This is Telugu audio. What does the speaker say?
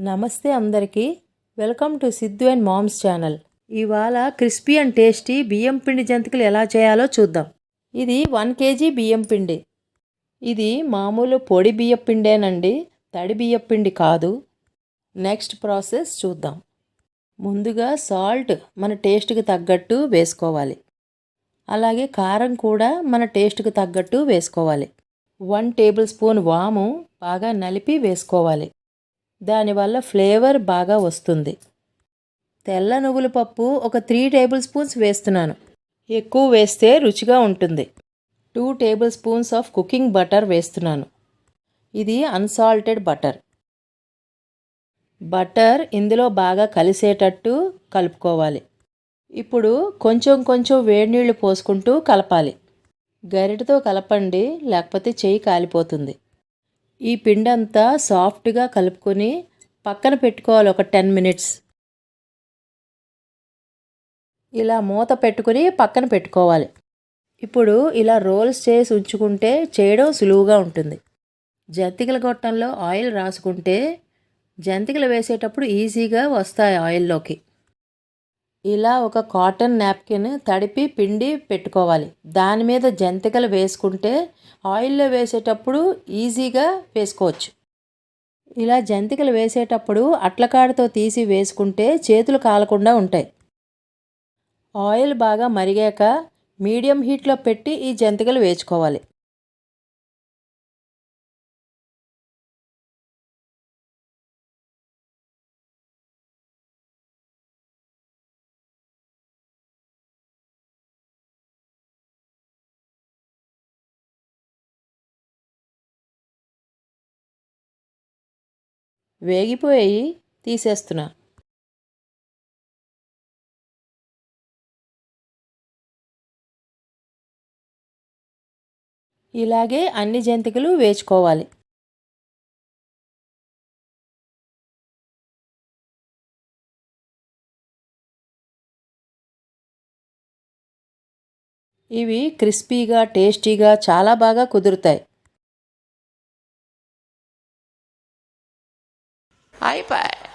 నమస్తే అందరికీ. Welcome to Siddhu and moms channel. ఇవాళ క్రిస్పీ అండ్ టేస్టీ బియ్యం పిండి జంతికలు ఎలా చేయాలో చూద్దాం. ఇది వన్ కేజీ బియ్యం పిండి. ఇది మామూలు పొడి బియ్యం పిండేనండి. తడి బియ్యం పిండి కాదు. నెక్స్ట్ ప్రాసెస్ చూద్దాం. ముందుగా సాల్ట్ మన టేస్ట్కి తగ్గట్టు వేసుకోవాలి. అలాగే కారం కూడా మన టేస్ట్కి తగ్గట్టు వేసుకోవాలి. వన్ టేబుల్ స్పూన్ వాము బాగా నలిపి వేసుకోవాలి. దానివల్ల ఫ్లేవర్ బాగా వస్తుంది. తెల్ల నువ్వుల పప్పు ఒక త్రీ టేబుల్ స్పూన్స్ వేస్తున్నాను. ఎక్కువ వేస్తే రుచిగా ఉంటుంది. Two tablespoons of cooking butter వేస్తున్నాను. ఇది అన్సాల్టెడ్ బటర్. బటర్ ఇందులో బాగా కలిసేటట్టు కలుపుకోవాలి. ఇప్పుడు కొంచెం కొంచెం వేడి నీళ్ళు పోసుకుంటూ కలపాలి. గరిటతో కలపండి లేకపోతే చేయి కాలిపోతుంది. ఈ పిండి అంతా సాఫ్ట్గా కలుపుకొని పక్కన పెట్టుకోవాలి ఒక టెన్ మినిట్స్. ఇలా మూత పెట్టుకుని పక్కన పెట్టుకోవాలి. ఇప్పుడు ఇలా రోల్స్ చేసి ఉంచుకుంటే చేయడం సులువుగా ఉంటుంది. జంతికల గొట్టంలో ఆయిల్ రాసుకుంటే జంతికలు వేసేటప్పుడు ఈజీగా వస్తాయి ఆయిల్లోకి. ఇలా ఒక కాటన్ నాప్కిన్ తడిపి పిండి పెట్టుకోవాలి. దాని మీద జంతికలు వేసుకుంటే ఆయిల్లో వేసేటప్పుడు ఈజీగా వేసుకోవచ్చు. ఇలా జంతికలు వేసేటప్పుడు అట్లకాడతో తీసి వేసుకుంటే చేతులు కాలకుండా ఉంటాయి. ఆయిల్ బాగా మరిగాక మీడియం హీట్లో పెట్టి ఈ జంతికలు వేసుకోవాలి. వేగిపోయి తీసేస్తున్నా. ఇలాగే అన్ని జంతికలు వేచుకోవాలి. ఇవి క్రిస్పీగా టేస్టీగా చాలా బాగా కుదురుతాయి. iPad